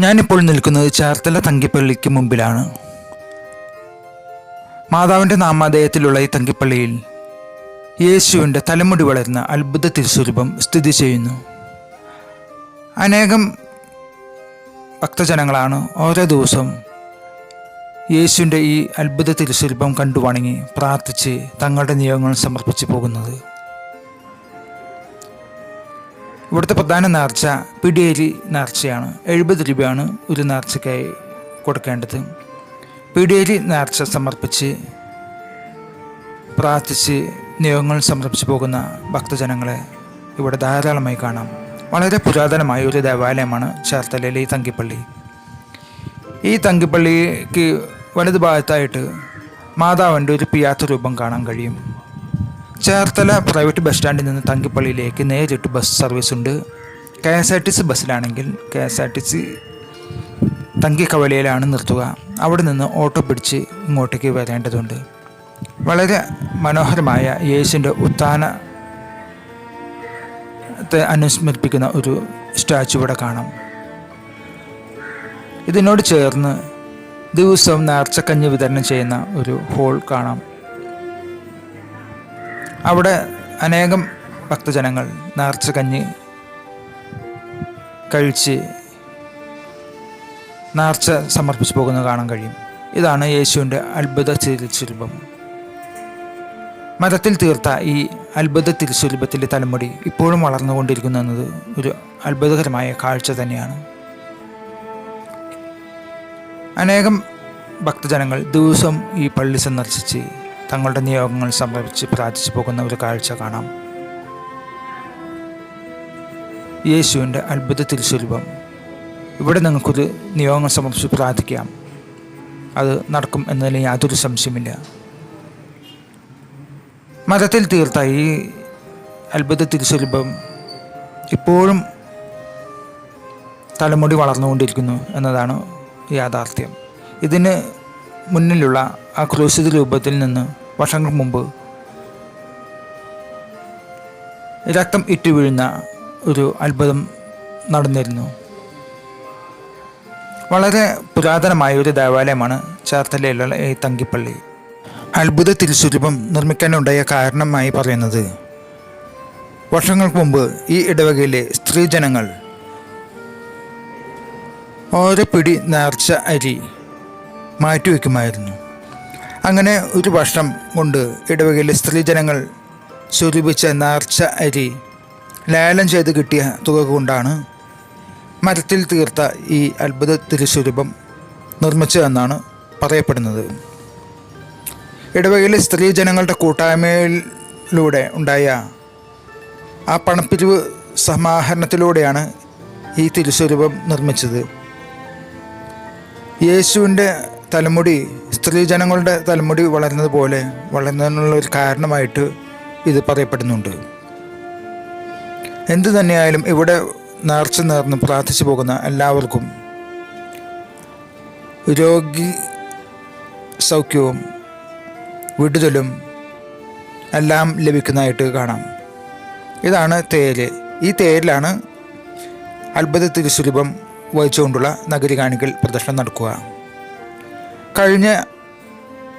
ഞാനിപ്പോൾ നിൽക്കുന്നത് ചേർത്തല തങ്കിപ്പള്ളിക്ക് മുമ്പിലാണ്. മാതാവിന്റെ നാമാദേയത്തിലുള്ള ഈ തങ്കിപ്പള്ളിയിൽ യേശുവിന്റെ തലമുടി വളരുന്ന അത്ഭുത തിരുസ്വരൂപം സ്ഥിതി ചെയ്യുന്നു. അനേകം ഭക്തജനങ്ങളാണ് ഓരോ ദിവസവും യേശുവിന്റെ ഈ അത്ഭുത തിരുസ്വരൂപം കണ്ടു വണങ്ങി പ്രാർത്ഥിച്ച് തങ്ങളുടെ നിയോഗങ്ങൾ സമർപ്പിച്ചു പോകുന്നത്. ഇവിടുത്തെ പ്രധാന നേർച്ച പിടിയേരി നേർച്ചയാണ്. എഴുപത് രൂപയാണ് ഒരു നേർച്ചയ്ക്കായി കൊടുക്കേണ്ടത്. പിടിയേരി നേർച്ച സമർപ്പിച്ച് പ്രാർത്ഥിച്ച് നിയോഗങ്ങൾ സമർപ്പിച്ച് പോകുന്ന ഭക്തജനങ്ങളെ ഇവിടെ ധാരാളമായി കാണാം. വളരെ പുരാതനമായ ഒരു ദേവാലയമാണ് ചേർത്തലയിലെ ഈ തങ്കിപ്പള്ളി. ഈ തങ്കിപ്പള്ളിക്ക് വലതു ഭാഗത്തായിട്ട് മാതാവിന്റെ ഒരു പിയാത്ത രൂപം കാണാൻ കഴിയും. ചേർത്തല പ്രൈവറ്റ് ബസ് സ്റ്റാൻഡിൽ നിന്ന് തങ്കിപ്പള്ളിയിലേക്ക് നേരിട്ട് ബസ് സർവീസ് ഉണ്ട്. K S R T C ബസ്സിലാണെങ്കിൽ K S R T C തങ്കിക്കവലയിലാണ് നിർത്തുക. അവിടെ നിന്ന് ഓട്ടോ പിടിച്ച് ഇങ്ങോട്ടേക്ക് വരേണ്ടതുണ്ട്. വളരെ മനോഹരമായ യേശുവിന്റെ ഉത്ഥാനത്തെ അനുസ്മരിപ്പിക്കുന്ന ഒരു സ്റ്റാച്ചു ഇവിടെ കാണാം. ഇതിനോട് ചേർന്ന് ദിവസവും നേർച്ചക്കഞ്ഞ് വിതരണം ചെയ്യുന്ന ഒരു ഹോൾ കാണാം. അവിടെ അനേകം ഭക്തജനങ്ങൾ നേർച്ച കഞ്ഞി കഴിച്ച് നേർച്ച സമർപ്പിച്ചു പോകുന്നത് കാണാൻ കഴിയും. ഇതാണ് യേശുവിന്റെ അത്ഭുത തിരുശുൽഭം മതത്തിൽ തീർത്ത ഈ അത്ഭുത തിരുശുൽഭത്തിന്റെ തലമുടി ഇപ്പോഴും വളർന്നുകൊണ്ടിരിക്കുന്നു എന്നത് ഒരു അത്ഭുതകരമായ കാഴ്ച തന്നെയാണ്. അനേകം ഭക്തജനങ്ങൾ ദിവസം ഈ പള്ളി സന്ദർശിച്ച് തങ്ങളുടെ നിയോഗങ്ങൾ സമർപ്പിച്ച് പ്രാർത്ഥിച്ചു പോകുന്ന ഒരു കാഴ്ച കാണാം. യേശുവിന്റെ അത്ഭുത തിരുസ്വരൂപം. ഇവിടെ നിങ്ങൾക്കൊരു നിയോഗങ്ങൾ സമർപ്പിച്ച് പ്രാർത്ഥിക്കാം. അത് നടക്കും എന്നതിൽ യാതൊരു സംശയമില്ല മതത്തിൽ തീർത്ത ഈ അത്ഭുത തിരുസ്വരൂപം ഇപ്പോഴും തലമുടി വളർന്നുകൊണ്ടിരിക്കുന്നു എന്നതാണ് യാഥാർത്ഥ്യം. ഇതിന് മുന്നിലുള്ള ആ ക്രൂശിത രൂപത്തിൽ നിന്ന് വർഷങ്ങൾക്ക് മുമ്പ് രക്തം ഇറ്റു വീഴുന്ന ഒരു അത്ഭുതം നടന്നിരുന്നു. വളരെ പുരാതനമായ ഒരു ദേവാലയമാണ് ചേർത്തലയിലുള്ള ഈ തങ്കിപ്പള്ളി. അത്ഭുത തിരുസ്വരൂപം നിർമ്മിക്കാനുണ്ടായ കാരണമായി പറയുന്നത് വർഷങ്ങൾക്ക് മുമ്പ് ഈ ഇടവകയിലെ സ്ത്രീജനങ്ങൾ ഓരോ പിടി നേർച്ച അരി മാറ്റിവെക്കുമായിരുന്നു. അങ്ങനെ ഒരു വർഷം കൊണ്ട് ഇടവകയിലെ സ്ത്രീജനങ്ങൾ സ്വരൂപിച്ച നേർച്ച അരി ലേലം ചെയ്ത് കിട്ടിയ തുക കൊണ്ടാണ് മരത്തിൽ തീർത്ത ഈ അത്ഭുത തിരുസ്വരൂപം നിർമ്മിച്ചതെന്നാണ് പറയപ്പെടുന്നത്. ഇടവകയിലെ സ്ത്രീജനങ്ങളുടെ കൂട്ടായ്മയിലൂടെ ഉണ്ടായ ആ പണപ്പിരിവ് സമാഹരണത്തിലൂടെയാണ് ഈ തിരുസ്വരൂപം നിർമ്മിച്ചത്. യേശുവിന്റെ തലമുടി സ്ത്രീജനങ്ങളുടെ തലമുടി വളരുന്നത് പോലെ വളരുന്നതിനുള്ള ഒരു കാരണമായിട്ട് ഇത് പറയപ്പെടുന്നുണ്ട്. എന്തു തന്നെയായാലും ഇവിടെ നേർച്ച നേർന്ന് പ്രാർത്ഥിച്ചു പോകുന്ന എല്ലാവർക്കും രോഗി സൗഖ്യവും വിടുതലും എല്ലാം ലഭിക്കുന്നതായിട്ട് കാണാം. ഇതാണ് തേര്. ഈ തേരിലാണ് അത്ഭുത തിരുസുലഭം വഹിച്ചുകൊണ്ടുള്ള നഗരി കാണിക്കൽ പ്രദർശനം നടക്കുക. കഴിഞ്ഞ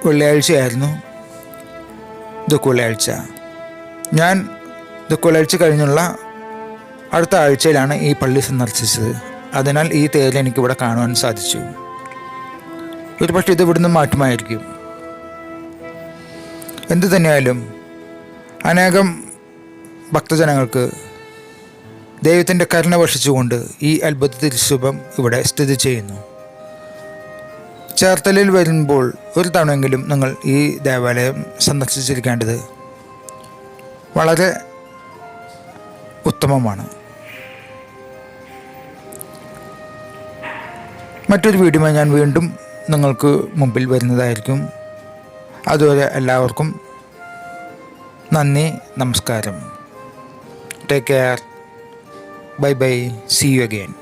വെള്ളിയാഴ്ചയായിരുന്നു. ദുഃഖ വെള്ളിയാഴ്ച ഞാൻ ദുഃഖ വെള്ളിയാഴ്ച കഴിഞ്ഞുള്ള അടുത്ത ആഴ്ചയിലാണ് ഈ പള്ളി സന്ദർശിച്ചത്. അതിനാൽ ഈ തേര് എനിക്കിവിടെ കാണുവാൻ സാധിച്ചു. ഒരു പക്ഷേ ഇത് ഇവിടുന്ന് മാറ്റുമായിരിക്കും. എന്തു തന്നെയായാലും അനേകം ഭക്തജനങ്ങൾക്ക് ദൈവത്തിന്റെ കരുണ വർഷിച്ചുകൊണ്ട് ഈ അത്ഭുത തിരുശുഭം ഇവിടെ സ്ഥിതി ചെയ്യുന്നു. ചേർത്തലയിൽ വരുമ്പോൾ ഒരു തവണയെങ്കിലും നിങ്ങൾ ഈ ദേവാലയം സന്ദർശിച്ചിരിക്കേണ്ടത് വളരെ ഉത്തമമാണ്. മറ്റൊരു വീഡിയോ ഞാൻ വീണ്ടും നിങ്ങൾക്ക് മുമ്പിൽ വരുന്നതായിരിക്കും. അതുവരെ എല്ലാവർക്കും നന്ദി നമസ്കാരം. Take care bye bye see you again